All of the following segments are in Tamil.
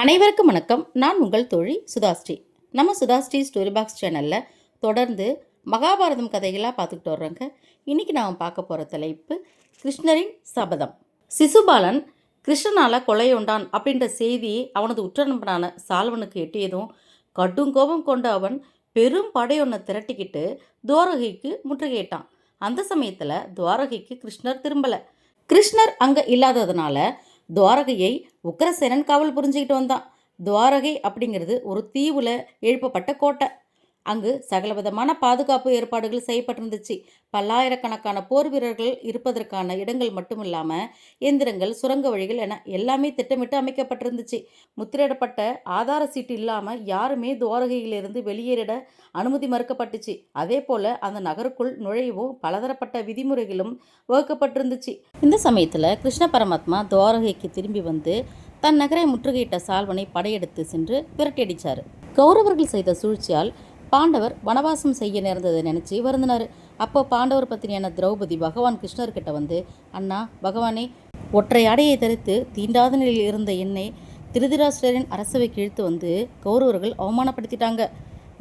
அனைவருக்கும் வணக்கம். நான் உங்கள் தோழி சுதாஸ்ரீ. நம்ம சுதாஸ்ரீ ஸ்டோரி பாக்ஸ் சேனலில் தொடர்ந்து மகாபாரதம் கதைகளாக பார்த்துக்கிட்டு வர்றோங்க. இன்றைக்கி நாம் பார்க்க போகிற தலைப்பு கிருஷ்ணரின் சபதம். சிசுபாலன் கிருஷ்ணனால் கொலையுண்டான் அப்படின்ற செய்தி அவனது உற்றநண்பனான சால்வனுக்கு எட்டியதும் கடும் கோபம் கொண்ட அவன் பெரும் படையொன்னை திரட்டிக்கிட்டு துவாரகைக்கு முற்றுகையிட்டான். அந்த சமயத்தில் துவாரகைக்கு கிருஷ்ணர் திரும்பலை. கிருஷ்ணர் அங்கே இல்லாததுனால துவாரகையை உக்கிரசேனன் காவல் புரிஞ்சுக்கிட்டு வந்தான். துவாரகை அப்படிங்கிறது ஒரு தீவில் எழுப்பப்பட்ட கோட்டை. அங்கு சகலவிதமான பாதுகாப்பு ஏற்பாடுகள் செய்யப்பட்டிருந்துச்சு. பல்லாயிரக்கணக்கான போர் வீரர்கள் இருப்பதற்கான இடங்கள் மட்டும் இல்லாமல் எந்திரங்கள் சுரங்க வழிகள் என எல்லாமே திட்டமிட்டு அமைக்கப்பட்டிருந்துச்சு. முத்திரையிடப்பட்ட ஆதார சீட்டு இல்லாமல் யாருமே துவாரகையிலிருந்து வெளியேறிட அனுமதி மறுக்கப்பட்டுச்சு. அதே போல் அந்த நகருக்குள் நுழையவும் பலதரப்பட்ட விதிமுறைகளும் வகுக்கப்பட்டிருந்துச்சு. இந்த சமயத்தில் கிருஷ்ண பரமாத்மா துவாரகைக்கு திரும்பி வந்து தன் நகரை முற்றுகையிட்ட சால்வனை படையெடுத்து சென்று விரட்டியடிச்சார். கௌரவர்கள் செய்த சூழ்ச்சியால் பாண்டவர் வனவாசம் செய்ய நேர்ந்ததை நினச்சி வருந்தினார். அப்போ பாண்டவர் பத்தினியான திரௌபதி பகவான் கிருஷ்ணர்கிட்ட வந்து அண்ணா பகவானே ஒற்றை அடையை தரித்து தீண்டாத நிலையில் இருந்த என்னை திருதிராஷ்டிரரின் அரசவை கிழித்து வந்து கௌரவர்கள் அவமானப்படுத்திட்டாங்க.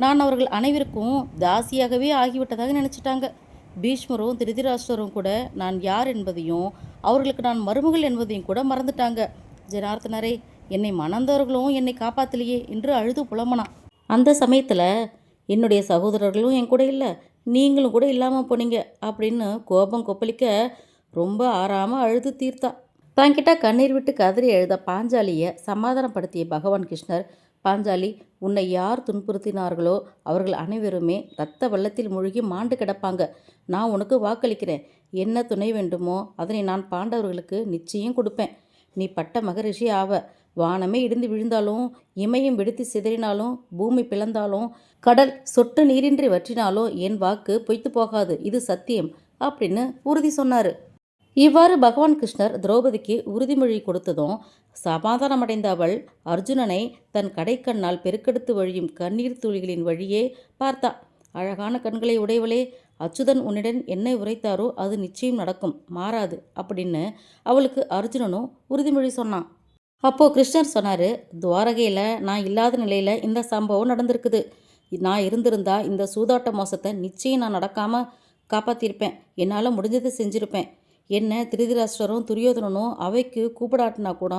நான் அவர்கள் அனைவருக்கும் தாசியாகவே ஆகிவிட்டதாக நினச்சிட்டாங்க. பீஷ்மரும் திருதிராஷ்டரும் கூட நான் யார் என்பதையும் அவர்களுக்கு நான் மருமகள் என்பதையும் கூட மறந்துட்டாங்க. ஜனார்த்தனரே என்னை மணந்தவர்களும் என்னை காப்பாத்தலையே என்று அழுது புலம்பனான். அந்த சமயத்தில் என்னுடைய சகோதரர்களும் என் கூட இல்லை நீங்களும் கூட இல்லாமல் போனீங்க அப்படின்னு கோபம் கொப்பளிக்க ரொம்ப ஆறாமல் அழுது தீர்த்தா. தாங்கிட்ட கண்ணீர் விட்டு கதறி எழுத பாஞ்சாலியை சமாதானப்படுத்திய பகவான் கிருஷ்ணர் பாஞ்சாலி உன்னை யார் துன்புறுத்தினார்களோ அவர்கள் அனைவருமே இரத்த வெள்ளத்தில் மூழ்கி மாண்டு கிடப்பாங்க. நான் உனக்கு வாக்களிக்கிறேன். என்ன துணை வேண்டுமோ அதனை நான் பாண்டவர்களுக்கு நிச்சயம் கொடுப்பேன். நீ பட்ட மகரிஷி ஆவ. வானமே இடிந்து விழுந்தாலும் இமயம் வெடித்து சிதறினாலும் பூமி பிளந்தாலும் கடல் சொட்டு நீரின்றி வற்றினாலும் என் வாக்கு பொய்த்து போகாது இது சத்தியம் அப்படின்னு உறுதி சொன்னார். இவ்வாறு பகவான் கிருஷ்ணர் திரௌபதிக்கு உறுதிமொழி கொடுத்ததும் சமாதானமடைந்த அவள் அர்ஜுனனை தன் கடைக்கண்ணால் பெருக்கெடுத்து வழியும் கண்ணீர் துளிகளின் வழியே பார்த்தா அழகான கண்களை உடையவளே அச்சுதன் உன்னிடம் என்ன உரைத்தாரோ அது நிச்சயம் நடக்கும் மாறாது அப்படின்னு அவளுக்கு அர்ஜுனனும் உறுதிமொழி சொன்னான். அப்போது கிருஷ்ணர் சொன்னார் துவாரகையில் நான் இல்லாத நிலையில் இந்த சம்பவம் நடந்திருக்குது. நான் இருந்திருந்தா இந்த சூதாட்ட மோசத்தை நிச்சயம் நான் நடக்காமல் காப்பாற்றிருப்பேன் என்னால் முடிஞ்சதை செஞ்சுருப்பேன். என்ன திருதிராஷ்டரும் துரியோதனனும் அவைக்கு கூப்பிடாட்டினா கூட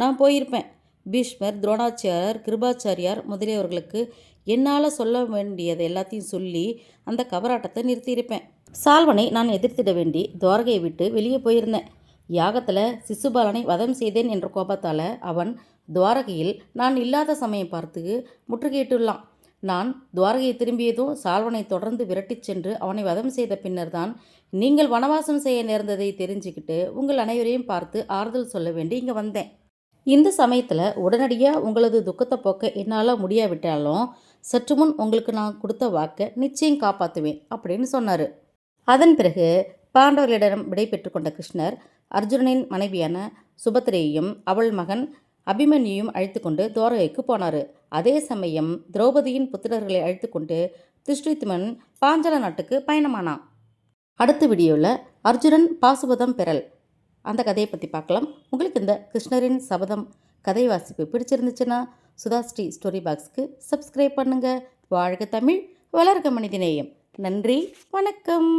நான் போயிருப்பேன். பீஷ்மர் துரோணாச்சாரியர் கிருபாச்சாரியார் முதலியவர்களுக்கு என்னால் சொல்ல வேண்டியது எல்லாத்தையும் சொல்லி அந்த கபராட்டத்தை நிறுத்தியிருப்பேன். சால்வனை நான் எதிர்த்திட வேண்டி துவாரகையை விட்டு வெளியே போயிருந்தேன். யாகத்தில் சிசுபாலனை வதம் செய்தேன் என்ற கோபத்தால் அவன் துவாரகையில் நான் இல்லாத சமயம் பார்த்து முற்றுகையிட்டுள்ளான். நான் துவாரகையை திரும்பியதும் சால்வனை தொடர்ந்து விரட்டிச் சென்று அவனை வதம் செய்த பின்னர்தான் நீங்கள் வனவாசம் செய்ய நேர்ந்ததை தெரிஞ்சுக்கிட்டு உங்கள் அனைவரையும் பார்த்து ஆறுதல் சொல்ல வேண்டி இங்கே வந்தேன். இந்த சமயத்தில் உடனடியாக உங்களது துக்கத்தை போக்க என்னால் முடியாவிட்டாலும் சற்று முன் உங்களுக்கு நான் கொடுத்த வாக்கை நிச்சயம் காப்பாற்றுவேன் அப்படின்னு சொன்னார். அதன் பிறகு பாண்டவர்களிடம் விடை பெற்றுக்கொண்ட கிருஷ்ணர் அர்ஜுனனின் மனைவியான சுபத்திரையையும் அவள் மகன் அபிமன்யையும் அழைத்து கொண்டு துவாரகைக்கு போனார். அதே சமயம் திரௌபதியின் புத்திரர்களை அழைத்து கொண்டு திருஷ்டித்மன் பாஞ்சல நாட்டுக்கு பயணமானான். அடுத்த வீடியோவில் அர்ஜுனன் பாசுபதம் பெறல். அந்த கதையை பற்றி பார்க்கலாம். உங்களுக்கு இந்த கிருஷ்ணரின் சபதம் கதை வாசிப்பு பிடிச்சிருந்துச்சுன்னா சுதாஸ்ரீ ஸ்டோரி பாக்ஸ்க்கு சப்ஸ்கிரைப் பண்ணுங்கள் வாழ்க தமிழ் வளர்க மனிதநேயம். நன்றி வணக்கம்.